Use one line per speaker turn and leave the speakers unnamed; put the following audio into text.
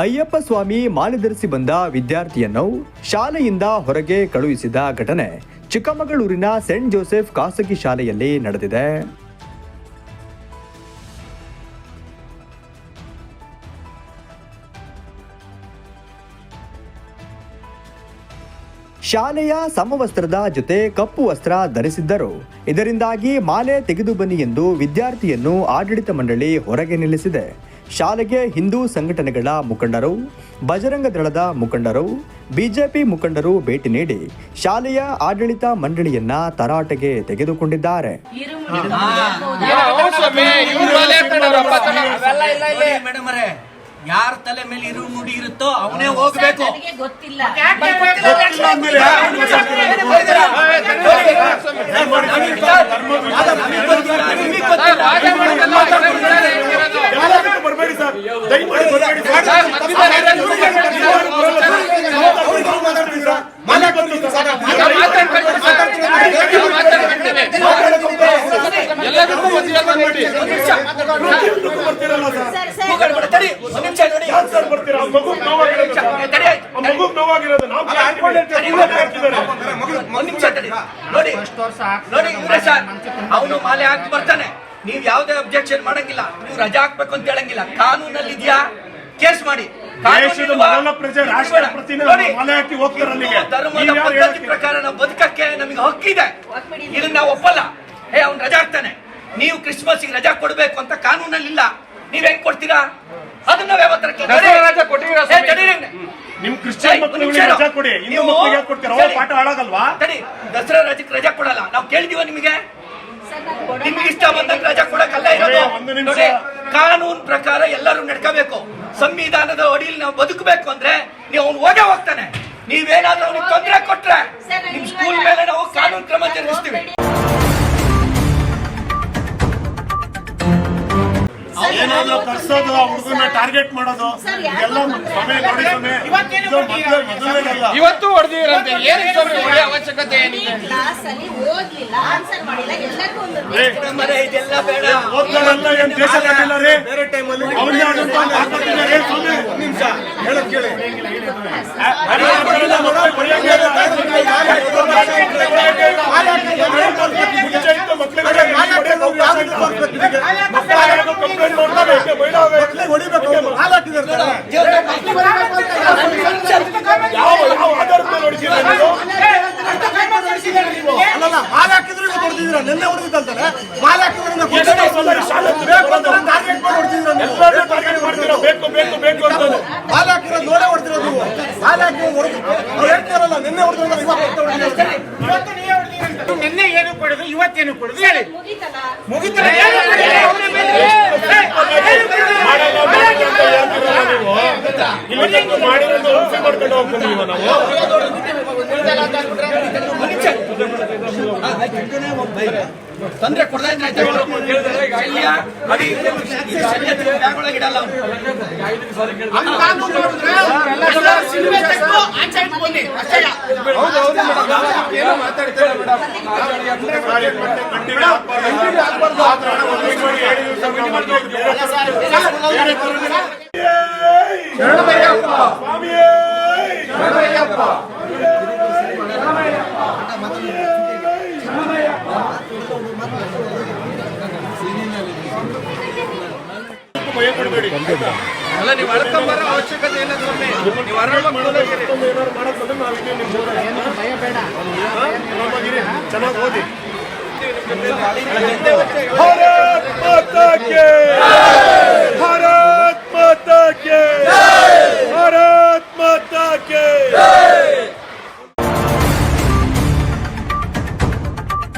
ಅಯ್ಯಪ್ಪ ಸ್ವಾಮಿ ಮಾಲೆ ಧರಿಸಿ ಬಂದ ವಿದ್ಯಾರ್ಥಿಯನ್ನು ಶಾಲೆಯಿಂದ ಹೊರಗೆ ಕಳುಹಿಸಿದ ಘಟನೆ ಚಿಕ್ಕಮಗಳೂರಿನ ಸೆಂಟ್ ಜೋಸೆಫ್ ಖಾಸಗಿ ಶಾಲೆಯಲ್ಲಿ ನಡೆದಿದೆ. ಶಾಲೆಯ ಸಮವಸ್ತ್ರದ ಜೊತೆ ಕಪ್ಪು ವಸ್ತ್ರ ಧರಿಸಿದ್ದರು. ಇದರಿಂದಾಗಿ ಮಾಲೆ ತೆಗೆದು ಬನ್ನಿ ಎಂದು ವಿದ್ಯಾರ್ಥಿಯನ್ನು ಆಡಳಿತ ಮಂಡಳಿ ಹೊರಗೆ ನಿಲ್ಲಿಸಿದೆ. ಶಾಲೆಗೆ ಹಿಂದೂ ಸಂಘಟನೆಗಳ ಮುಖಂಡರು ಬಜರಂಗ ದಳದ ಮುಖಂಡರು ಬಿಜೆಪಿ ಮುಖಂಡರು ಭೇಟಿ ನೀಡಿ ಶಾಲೆಯ ಆಡಳಿತ ಮಂಡಳಿಯನ್ನ ತರಾಟೆಗೆ ತೆಗೆದುಕೊಂಡಿದ್ದಾರೆ
ಯಾರ ತಲೆ ಮೇಲೆ ಇರು ನುಡಿ ಇರುತ್ತೋ ಅವನೇ ಹೋಗ್ಬೇಕು
ಗೊತ್ತಿಲ್ಲ
ಬರಬೇಡಿ ಸರ್ ದಯಮಾಡಿ ಬರಬೇಡಿ ಸರ್ ಮನೆ ಬಂದು ಸರ್ ಪ್ರತಿಯೊಂದಕ್ಕೂ ಬರ್ತೀರಲ್ಲ ಸರ್
ಸರ್ ಸರ್
ಕೂಗಾಡ್ಬೇಡ, ತಡಿ, ಒಂದ್ ನಿಮಿಷ ನೋಡಿ.
ಯಾಕೆ ಸರ್ ಬರ್ತೀರಾ ಆ ಮಗುಗ್ ನೋವಾಗಿರೋದು ಸರ್.
ತಡಿ,
ಆ ಮಗುಗ್ ನೋವಾಗಿರೋದು ನಾವು
ತಡಿ, ಒಂದ್ ನಿಮಿಷ ತಡಿ. ನೋಡಿ ನೋಡಿ ಇವ್ರೆ ಸರ್ ಅವನು ಮಾಲೆ ಹಾಕಿ ಬರ್ತಾನೆ. ನೀವ್ ಯಾವ್ದೇ ಅಬ್ಜೆಕ್ಷನ್ ಮಾಡಂಗಿಲ್ಲ. ನೀವು ರಜಾ ಹಾಕ್ಬೇಕು ಅಂತ ಹೇಳಂಗಿಲ್ಲ. ಕಾನೂನಲ್ಲಿ ಇದೆಯಾ ಕೇಸ್ ಮಾಡಿ. ಧರ್ಮದ ಪದ್ಧತಿ ಪ್ರಕಾರ ನಾವು ಬದುಕಕ್ಕೆ ನಮಗೆ ಹಕ್ಕಿದೆ. ಇದನ್ನ ನಾವು ಒಪ್ಪಲ್ಲ. ಏ ಅವ್ನು ರಜಾ ಹಾಕ್ತಾನೆ. ನೀವು ಕ್ರಿಸ್ಮಸ್ ರಜಾ ಕೊಡಬೇಕು ಅಂತ ಕಾನೂನಲ್ಲಿ ಇಲ್ಲ ನೀವ್ ಹೆಂಗ್ ಕೊಡ್ತೀರಾ? ಅದನ್ನ
ನಿಮ್ ಕ್ರಿಶ್ಚಿಯನ್ ಮಕ್ಕಳುಗಳಿಗೆ ರಜಾ ಕೊಡಿ. ಹಿಂದೂ ಮಕ್ಕಳಿಗೆ ಯಾಕೆ ಕೊಡ್ತೀರಾ? ಅವ್ರ ಪಾಠ ಹಾಳಾಗಲ್ವಾ?
ತಡಿ ದಸರಾ ರಜಕ್ಕೆ ರಜಾ ಕೊಡಲ್ಲ. ನಾವು ಕೇಳಿದೀವ ನಿಮಗೆ?
ಸರ್
ನಿಮ್ಗೆ ಇಷ್ಟ ಬಂದಂಗ ರಜಾ ಕೊಡಕ್ಕಲ್ಲ ಇರೋದು.
ಕಾನೂನ್ ಒಂದು ನಿಮಿಷ.
ಕಾನೂನು ಪ್ರಕಾರ ಎಲ್ಲರೂ ನಡ್ಕೋಬೇಕು. ಸಂವಿಧಾನದ ಅಡಿಯಲ್ಲಿ ನಾವು ಬದುಕಬೇಕು ಅಂದ್ರೆ ನೀವು ಅವ್ನು ಹೋಗೇ ಹೋಗ್ತಾನೆ. ನೀವೇನಾದ್ರೂ ಅವ್ನಿಗೆ ತೊಂದರೆ ಕೊಟ್ರೆ ನಿಮ್ ಸ್ಕೂಲ್ ಮೇಲೆ ನಾವು
ಸರ್,
ಕಾನೂನು ಕ್ರಮ ಜರುಗಿಸ್ತೀವಿ.
ಏನಾದ್ರೂ ಕರ್ಸೋದು ಆ ಹುಡುಗನ ಟಾರ್ಗೆಟ್ ಮಾಡೋದು
ಎಲ್ಲ?
ಸಮಯ ನೋಡಿ ಸಮಯ
ಇವತ್ತು ಹೊಡೆದಿರಂತೆ. ಏನಕ್ಕೆ ಅವಶ್ಯಕತೆ ಏನಿದೆ?
ಕ್ಲಾಸ್ ಅಲ್ಲಿ ಓದ್ಲಿಲ್ಲ ಆನ್ಸರ್ ಮಾಡಿಲ್ಲ. ಎಲ್ಲರಿಗೂ ಒಂದು
ಏ,
ಇದೆಲ್ಲ ಬೇಡ
ಓದ್ತಾರಂತ ಏನ್ ದೇಶ ಕಟ್ಟಿಲ್ಲ ರೀ?
ನಿನ್ನೆ ಹೊಡೆದಿದ್ದಂತಾನೆ ಮಾಲೆ ಹಾಕಿದ್ರಿಂದ ಟಾರ್ಗೆಟ್ ಮಾಡಿ ಹೊಡೆದಿದ್ದೀರಾ ನೀವು?
target ಬೇಕು ಬೇಕು ಬೇಕು ಅಂತ
ಮಾಲೆ ಹಾಕಿರೋದು ನೋಡೇ ಹೊಡೆದಿರೋದು ನೀವು. ಮಾಲೆ ಹಾಕಿ ಹೊಡೆದು ಅವ್ರು ಹೇಳ್ತಾರಲ್ಲ ನಿನ್ನೆ ಹೊಡೆದ್ರೆ ಇವತ್ತು ಹೊಡೆದಿದ್ದೀರಾ
ಇವತ್ತು ನೀವೇ ಹೊಡೆದಿರಂತೆ ನಿನ್ನೆ ಏನು ಕೊಡೋದು ಇವತ್ತೇನು ಕೊಡೋದು? ಹೇಳಿ.
ಮುಗಿತಲ್ಲ?
ಇಲ್ಲಿ ಮಾಡಿರೋದು ಮಾಡ್ಕೊಂಡು ಹೋಗ್ತೀವಿ ನಾವು
ತೊಂದ್ರೆ ಕೊಡ್ತಾ ಇದ್ರೆ ಆಯ್ತು
ಭಯ ಬೇಡ
ಅಲ್ಲ ನೀವು ಅಳ್ಕೊಂಬರೋ ಅವಶ್ಯಕತೆ ಇಲ್ಲ ಸ್ವಾಮಿ. ನೀವು ಆರಾಮಾಗಿ ಕೂಲಾಗಿರಿ.
ಮತ್ತೊಂದು ಏನಾದ್ರು ಮಾಡಕ್ ಬಂದ್ರೆ? ಆರಾಮಾಗಿರಿ. ಚೆನ್ನಾಗಿ ಓದಿ. ಭಾರತ ಮಾತಾ ಕಿ